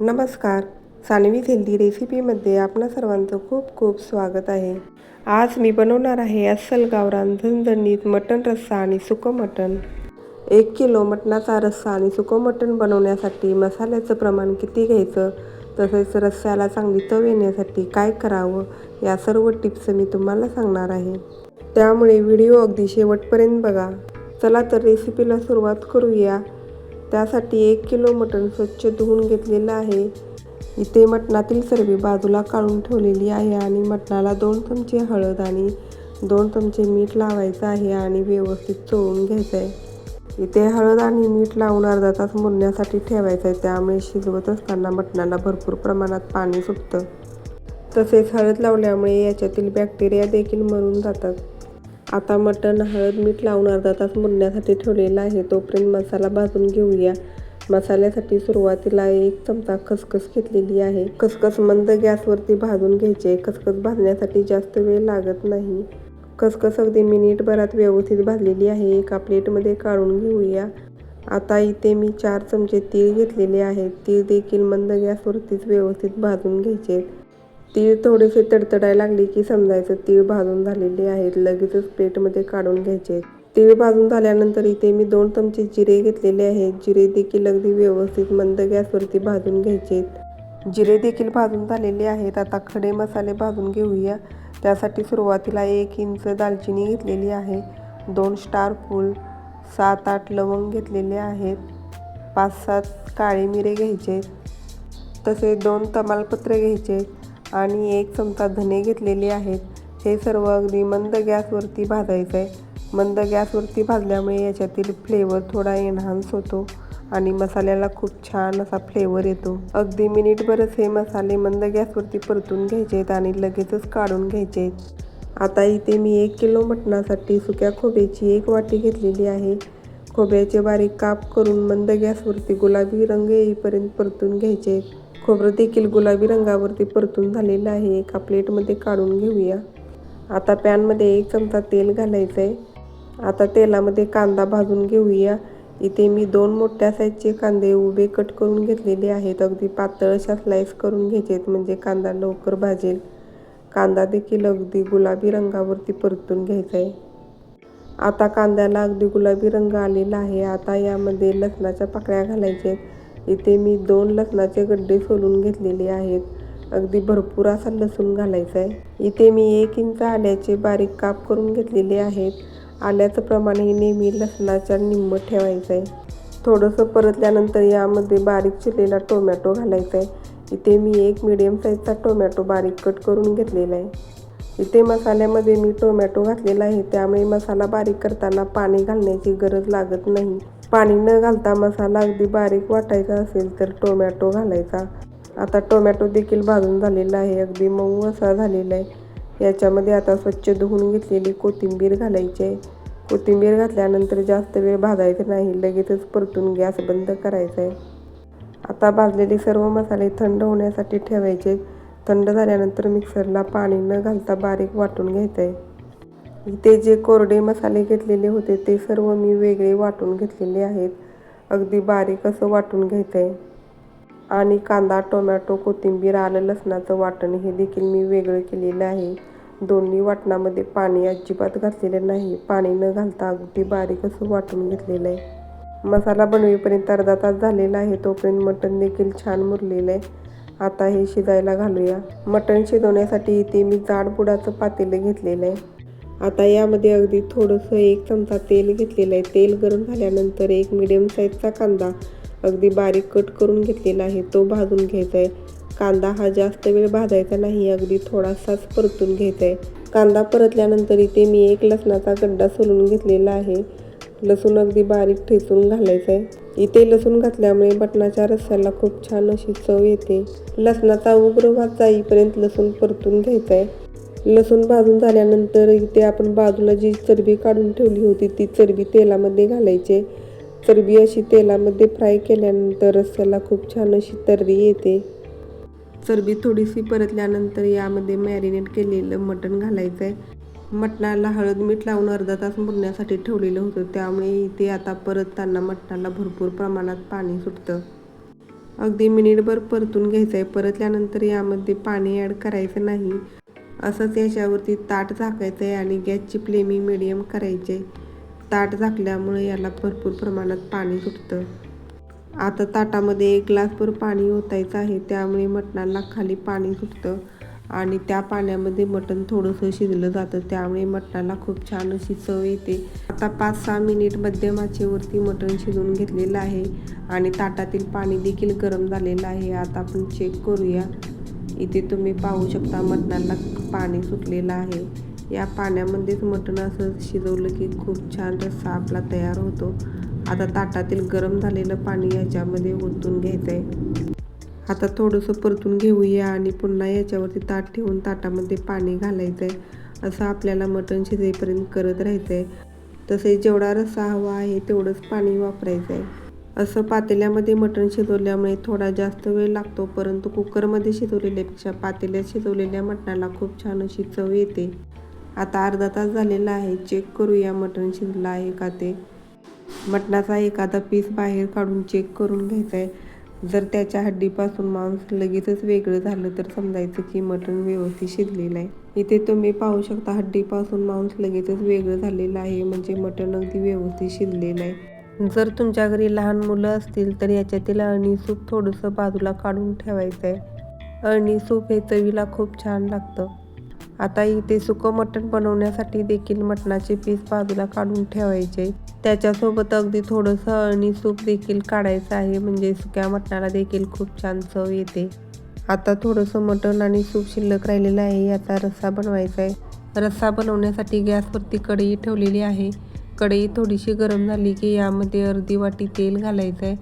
नमस्कार. सानवीज हेल्दी रेसिपीमध्ये आपणा सर्वांचं खूप खूप स्वागत आहे. आज मी बनवणार आहे अस्सल गावरान झणझणीत मटण रस्सा आणि सुकं मटण. एक किलो मटणाचा रस्सा आणि सुकं मटण बनवण्यासाठी मसाल्याचं प्रमाण किती घ्यायचं? तसेच रस्स्याला चांगली चव येण्यासाठी काय करावं? या सर्व टिप्स मी तुम्हाला सांगणार आहे. त्यामुळे व्हिडिओ अगदी शेवटपर्यंत बघा. चला तर रेसिपीला सुरुवात करूया. त्यासाठी एक किलो मटण स्वच्छ धुवून घेतलेलं आहे. इथे मटणातील सर्वी बाजूला काढून ठेवलेली आहे आणि मटणाला दोन चमचे हळद आणि दोन चमचे मीठ लावायचं आहे आणि व्यवस्थित चोळून घ्यायचं आहे इथे हळद आणि मीठ लावून अर्धा तास मुरण्यासाठी ठेवायचं आहे त्यामुळे शिजवत असताना मटणाला भरपूर प्रमाणात पाणी सुटतं. तसेच हळद लावल्यामुळे याच्यातील बॅक्टेरिया देखील मरून जातात. आता मटण हळद मीठ लावून अर्धा तास मुरण्यासाठी ठेवलेला आहे. तोपर्यंत मसाला भाजून घेऊया. मसाल्यासाठी सुरुवातीला एक चमचा खसखस घेतलेली आहे. खसखस मंद गॅसवरती भाजून घ्यायचे. खसखस भाजण्यासाठी जास्त वेळ लागत नाही. खसखस अगदी मिनिटभरात व्यवस्थित भाजलेली आहे. एका प्लेटमध्ये काढून घेऊया. आता इथे मी चार चमचे तीळ घेतलेले आहेत तीळ देखील मंद गॅसवरतीच व्यवस्थित भाजून घ्यायचे. तीळ थोडेसे तडतडायला लागले की समजायचं तीळ भाजून झालेले आहेत. लगेचच प्लेटमध्ये काढून घ्यायचे. तीळ भाजून झाल्यानंतर इथे मी दोन चमचे जिरे घेतलेले आहेत. जिरे देखील अगदी व्यवस्थित मंद गॅसवरती भाजून घ्यायचे. जिरे देखील भाजून झालेले आहेत. आता खडे मसाले भाजून घेऊया. त्यासाठी सुरुवातीला एक इंच दालचिनी घेतलेली आहे. दोन स्टार फूल सात आठ लवंग घेतलेले आहेत. पाच सात काळे मिरे घ्यायचे. तसे दोन तमालपत्रे घ्यायचे. आणि एक चमचा धने घेतलेले आहेत. हे सर्व अगदी मंद गॅसवरती भाजायचं आहे. मंद गॅसवरती भाजल्यामुळे याच्यातील फ्लेवर थोडा एनहान्स होतो आणि मसाल्याला खूप छान असा फ्लेवर येतो. अगदी मिनिटभरच हे मसाले मंद गॅसवरती परतून घ्यायचे आहेत आणि लगेचच काढून घ्यायचे आहेत आता इथे मी एक किलो मटणासाठी सुक्या खोबऱ्याची एक वाटी घेतलेली आहे. खोबऱ्याचे बारीक काप करून मंद गॅसवरती गुलाबी रंग येईपर्यंत परतून घ्यायचे आहेत खोबरं देखील गुलाबी रंगावरती परतून झालेलं आहे. एका प्लेटमध्ये काढून घेऊया. आता पॅनमध्ये एक चमचा तेल घालायचं आहे आता तेलामध्ये कांदा भाजून घेऊया. इथे मी दोन मोठ्या साईजचे कांदे उभे कट करून घेतलेले आहेत. अगदी पातळ अशा स्लाईस करून आहेत म्हणजे कांदा लवकर भाजेल. कांदा देखील अगदी गुलाबी रंगावरती परतून घ्यायचा आहे आता कांद्याला अगदी गुलाबी रंग आलेला आहे. आता यामध्ये लसणाच्या पाकळ्या घालायच्या आहेत इथे मी दोन लसणाचे गड्डे सोलून घेतलेले आहेत. अगदी भरपूर असा लसूण घालायचा आहे इथे मी एक इंच आल्याचे बारीक काप करून घेतलेले आहेत. आल्याचं प्रमाण हे नेहमी लसणाच्या निम्म ठेवायचं आहे थोडंसं परतल्यानंतर यामध्ये बारीक चिरलेला टोमॅटो घालायचा आहे इथे मी एक मिडियम साईजचा टोमॅटो बारीक कट करून घेतलेला आहे इथे मसाल्यामध्ये मी टोमॅटो घातलेला आहे. त्यामुळे मसाला बारीक करताना पाणी घालण्याची गरज लागत नाही. पाणी न घालता मसाला अगदी बारीक वाटायचा असेल तर टोमॅटो घालायचा. आता टोमॅटो देखील भाजून झालेला आहे अगदी मऊ असा झालेला आहे. याच्यामध्ये आता स्वच्छ धुवून घेतलेली कोथिंबीर घालायची आहे. कोथिंबीर घातल्यानंतर जास्त वेळ भाजायचं नाही लगेचच परतून गॅस बंद करायचा आहे. आता भाजलेले सर्व मसाले थंड होण्यासाठी ठेवायचे थंड झाल्यानंतर मिक्सरला पाणी न घालता बारीक वाटून घ्यायचं आहे. इथे जे कोरडे मसाले घेतलेले होते ते सर्व मी वेगळे वाटून घेतलेले आहेत. अगदी बारीक असं वाटून घ्यायचं आहे आणि कांदा टोमॅटो कोथिंबीर आलं लसणाचं वाटण हे देखील मी वेगळं केलेलं आहे. दोन्ही वाटणामध्ये पाणी अजिबात घातलेलं नाही. पाणी न घालता अगदी बारीक असं वाटून घेतलेलं आहे. मसाला बनवेपर्यंत अर्धा तास झालेला आहे तोपर्यंत मटण देखील छान मुरलेलं आहे. आता हे शिजायला घालूया. मटण शिजवण्यासाठी इथे मी जाड बुडाचं पातेलं घेतलेलं आहे. आता यामध्ये अगदी थोडंसं एक चमचा तेल घेतलेलं आहे. तेल गरम झाल्यानंतर एक मिडियम साईजचा कांदा अगदी बारीक कट करून घेतलेला आहे. तो भाजून घ्यायचा आहे. कांदा हा जास्त वेळ भाजायचा नाही अगदी थोडासाच परतून घ्यायचा आहे. कांदा परतल्यानंतर इथे मी एक लसणाचा गड्डा सोलून घेतलेला आहे. लसूण अगदी बारीक ठेचून घालायचं आहे. इथे लसूण घातल्यामुळे बटनाच्या रस्स्याला खूप छान अशी चव येते. लसणाचा उग्र वास जाईपर्यंत लसूण परतून घ्यायचा आहे. लसूण भाजून झाल्यानंतर इथे आपण बाजूला जी चरबी काढून ठेवली होती ती चरबी तेलामध्ये घालायचे. चरबी अशी तेलामध्ये फ्राय केल्यानंतर रस्स्याला खूप छान अशी तर्री येते. चरबी थोडीशी परतल्यानंतर यामध्ये मॅरिनेट केलेलं मटण घालायचं आहे मटणाला हळद मीठ लावून अर्धा तास मुरण्यासाठी ठेवलेलं होतं. त्यामुळे इथे आता परतताना मटणाला भरपूर प्रमाणात पाणी सुटतं. अगदी मिनिटभर परतून घ्यायचं आहे परतल्यानंतर यामध्ये पाणी ॲड करायचं नाही. असंच याच्यावरती ताट झाकायचं आहे आणि गॅसची फ्लेमिंग मिडियम करायचे ताट झाकल्यामुळे याला भरपूर प्रमाणात पाणी सुटतं. आता ताटामध्ये एक ग्लासभर पाणी ओतायचं आहे त्यामुळे मटणाला खाली पाणी सुटतं आणि त्या पाण्यामध्ये मटण थोडंसं शिजलं जातं त्यामुळे मटणाला खूप छान अशी चव येते. आता पाच सहा मिनिट मध्यम आचेवरती मटण शिजवून घेतलेलं आहे आणि ताटातील पाणी देखील गरम झालेलं आहे. आता आपण चेक करूया. इथे तुम्ही पाहू शकता मटणाला पाणी सुटलेलं आहे. या पाण्यामध्येच मटण असं शिजवलं की खूप छान रस्सा आपला तयार होतो. आता ताटातील गरम झालेलं पाणी याच्यामध्ये ओतून घ्यायचं आहे आता थोडंसं परतून घेऊया आणि पुन्हा याच्यावरती ताट ठेवून ताटामध्ये पाणी घालायचं आहे असं आपल्याला मटण शिजेपर्यंत करत राहायचं आहे तसेच जेवढा रस्सा हवा आहे तेवढंच पाणी वापरायचं आहे असं पातेल्यामध्ये मटण शिजवल्यामुळे थोडा जास्त वेळ लागतो परंतु कुकरमध्ये शिजवलेल्यापेक्षा पातेल्यात शिजवलेल्या मटणाला खूप छान अशी चव येते. आता अर्धा तास झालेला आहे चेक करूया मटण शिजलं आहे का ते. मटणाचा एखादा पीस बाहेर काढून चेक करून घ्यायचा आहे जर त्याच्या हड्डीपासून मांस लगेचच वेगळं झालं तर समजायचं की मटण व्यवस्थित शिजलेलं आहे. इथे तुम्ही पाहू शकता हड्डीपासून मांस लगेचच वेगळं झालेलं आहे म्हणजे मटण अगदी व्यवस्थित शिजलेलं आहे. जर तुमच्या घरी लहान मुलं असतील तर याच्यातील अळणी सूप थोडंसं बाजूला काढून ठेवायचं आहे अळणी सूप हे चवीला खूप छान लागतं. आता इथे सुकं मटण बनवण्यासाठी देखील मटणाचे पीस बाजूला काढून ठेवायचे. त्याच्यासोबत अगदी थोडंसं अळणी सूप देखील काढायचं आहे म्हणजे सुक्या मटणाला देखील खूप छान चव येते. आता थोडंसं मटण आणि सूप शिल्लक राहिलेलं आहे याचा रस्सा बनवायचा आहे रस्सा बनवण्यासाठी गॅसवरती कढई ठेवलेली आहे. कढई थोडीशी गरम झाली की यामध्ये अर्धी वाटी तेल घालायचं आहे.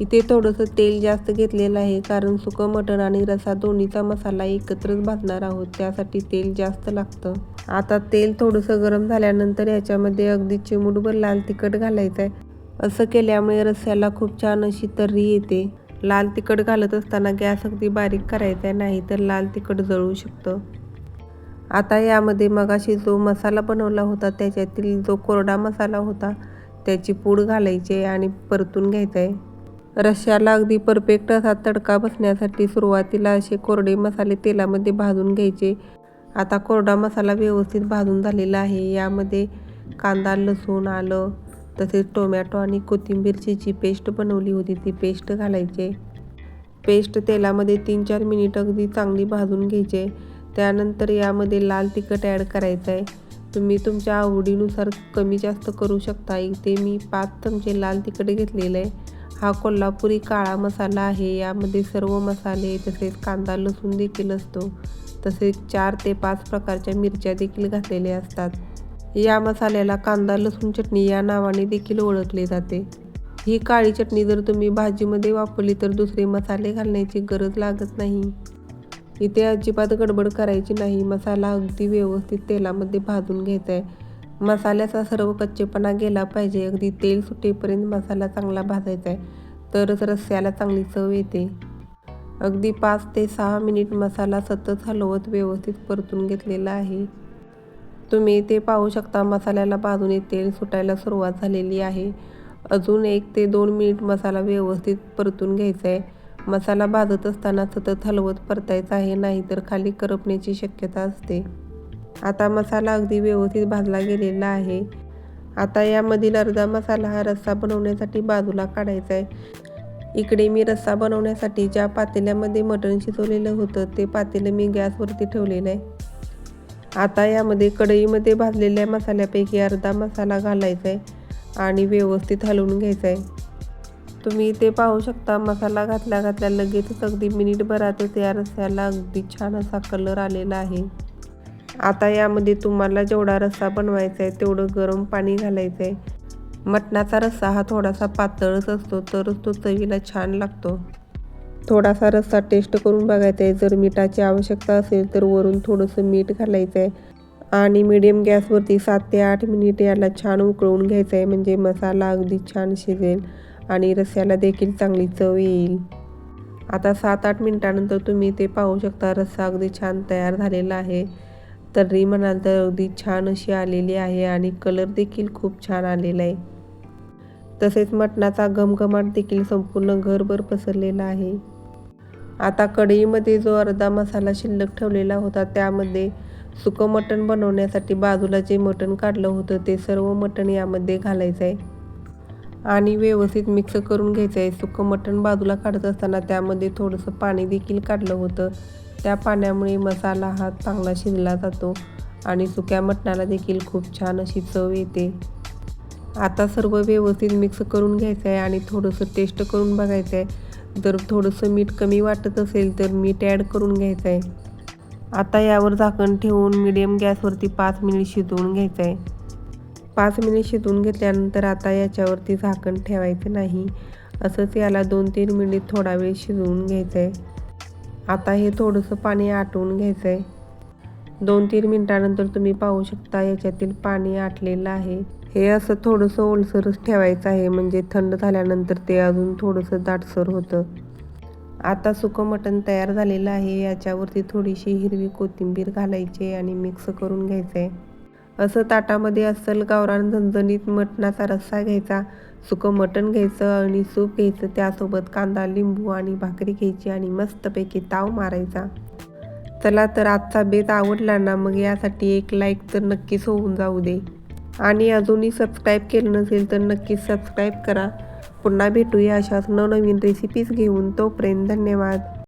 इथे थोडंसं तेल जास्त घेतलेलं आहे कारण सुकं मटण आणि रसा दोन्हीचा मसाला एकत्रच भाजणार आहोत त्यासाठी तेल जास्त लागतं. आता तेल थोडंसं गरम झाल्यानंतर याच्यामध्ये अगदी चिमूटभर लाल तिखट घालायचं आहे असं केल्यामुळे रस्स्याला खूप छान अशी तर्री येते. लाल तिखट घालत असताना गॅस अगदी बारीक करायचा आहे नाही तर लाल तिखट जळू शकतं. आता यामध्ये मगाशी जो मसाला बनवला होता त्याच्यातील जो कोरडा मसाला होता त्याची पूड घालायची आणि परतून घ्यायचं आहे रश्याला अगदी परफेक्ट असा तडका बसण्यासाठी सुरुवातीला असे कोरडे मसाले तेलामध्ये भाजून घ्यायचे. आता कोरडा मसाला व्यवस्थित भाजून झालेला आहे. यामध्ये कांदा लसूण आलं तसेच टोमॅटो आणि कोथिंबीरची जी पेस्ट बनवली होती. ती पेस्ट घालायचे. पेस्ट तेलामध्ये तीन चार मिनिट अगदी चांगली भाजून घ्यायचे. त्यानंतर यामध्ये लाल तिखट ॲड करायचं आहे तुम्ही तुमच्या आवडीनुसार कमी जास्त करू शकता. इथे मी पाच चमचे लाल तिखट घेतलेलं आहे हा कोल्हापुरी काळा मसाला आहे. यामध्ये सर्व मसाले तसेच कांदा लसूण देखील असतो. तसेच चार ते पाच प्रकारच्या मिरच्या देखील घातलेल्या असतात. या मसाल्याला कांदा लसूण चटणी या नावाने देखील ओळखले जाते. ही काळी चटणी जर तुम्ही भाजीमध्ये वापरली तर दुसरे मसाले घालण्याची गरज लागत नाही. इथे अजिबात गडबड करायची नाही. मसाला अगदी व्यवस्थित तेलामध्ये भाजून घ्यायचा आहे मसाल्याचा सर्व कच्चेपणा गेला पाहिजे. अगदी तेल सुटेपर्यंत मसाला चांगला भाजायचा आहे तरच रस्स्याला चांगली चव येते. अगदी पाच ते सहा मिनिट मसाला सतत हलवत व्यवस्थित परतून घेतलेला आहे. तुम्ही ते पाहू शकता मसाल्याला बाजूने तेल सुटायला सुरुवात झालेली आहे. अजून एक ते दोन मिनिट मसाला व्यवस्थित परतून घ्यायचा आहे मसाला भाजत असताना सतत हलवत परतायचा आहे नाहीतर खाली करपण्याची शक्यता असते. आता मसाला अगदी व्यवस्थित भाजला गेलेला आहे. आता यामधील अर्धा मसाला हा रस्सा बनवण्यासाठी बाजूला काढायचा आहे. इकडे मी रस्सा बनवण्यासाठी ज्या पातेल्यामध्ये मटण शिजवलेलं होतं ते पातेलं मी गॅसवरती ठेवलेलं आहे. आता यामध्ये कढईमध्ये भाजलेल्या मसाल्यापैकी अर्धा मसाला घालायचा आहे आणि व्यवस्थित हलवून घ्यायचा आहे. तुम्ही ते पाहू शकता. मसाला घातल्या घातल्या लगेचच अगदी मिनिटभरातच या रस्स्याला अगदी छान असा कलर आलेला आहे. आता यामध्ये तुम्हाला जेवढा रस्सा बनवायचा आहे तेवढं गरम पाणी घालायचं आहे मटणाचा रस्सा हा थोडासा पातळच असतो तरच तो चवीला छान लागतो. थोडासा रस्सा टेस्ट करून बघायचा आहे जर मिठाची आवश्यकता असेल तर वरून थोडंसं मीठ घालायचं आहे आणि मिडियम गॅसवरती सात ते आठ मिनिट याला छान उकळून घ्यायचं आहे म्हणजे मसाला अगदी छान शिजेल. आणि रस्स्याला देखील चांगली चव येईल. आता सात आठ मिनिटानंतर तुम्ही ते पाहू शकता रस्सा अगदी छान तयार झालेला आहे. तर्री म्हणाल तर अगदी छान अशी आलेली आहे आणि कलर देखील खूप छान आलेला आहे. तसेच मटणाचा घमघमाट देखील संपूर्ण घरभर पसरलेला आहे. आता कढईमध्ये जो अर्धा मसाला शिल्लक ठेवलेला होता त्यामध्ये सुकं मटण बनवण्यासाठी बाजूला जे मटण काढलं होतं ते सर्व मटण यामध्ये घालायचं आहे. आणि व्यवस्थित मिक्स करून घ्यायचं आहे सुकं मटण बाजूला काढत असताना त्यामध्ये थोडंसं पाणी देखील काढलं होतं. त्या पाण्यामुळे मसाला हा चांगला शिजला जातो आणि सुक्या मटणाला देखील खूप छान अशी चव येते. आता सर्व व्यवस्थित मिक्स करून घ्यायचं आहे आणि थोडंसं टेस्ट करून बघायचं आहे जर थोडंसं मीठ कमी वाटत असेल तर मीठ ॲड करून घ्यायचं आहे आता यावर झाकण ठेवून मिडियम गॅसवरती पाच मिनिट शिजवून घ्यायचं आहे पाच मिनिट शिजवून घेतल्यानंतर आता याच्यावरती झाकण ठेवायचं नाही. असंच याला दोन तीन मिनिट थोडा वेळ शिजवून घ्यायचं आहे आता हे थोडंसं पाणी आटवून घ्यायचं आहे दोन तीन मिनटानंतर तुम्ही पाहू शकता याच्यातील पाणी आटलेलं आहे. हे असं थोडंसं ओलसरच ठेवायचं आहे म्हणजे थंड झाल्यानंतर ते अजून थोडंसं दाटसर होतं. आता सुकं मटण तयार झालेलं आहे याच्यावरती थोडीशी हिरवी कोथिंबीर घालायची आणि मिक्स करून घ्यायचं आहे असं ताटामध्ये अस्सल गावरान झणझणीत मटणाचा रस्सा घ्यायचा सुकं मटण घ्यायचं आणि सूप घ्यायचं त्यासोबत कांदा लिंबू आणि भाकरी घ्यायची आणि मस्तपैकी ताव मारायचा. चला तर आजचा बेत आवडला ना मग यासाठी एक लाईक तर नक्कीच होऊन जाऊ दे. आणि अजूनही सबस्क्राईब केलं नसेल तर नक्कीच सबस्क्राईब करा. पुन्हा भेटूया अशाच नवनवीन रेसिपीज घेऊन. तोपर्यंत धन्यवाद.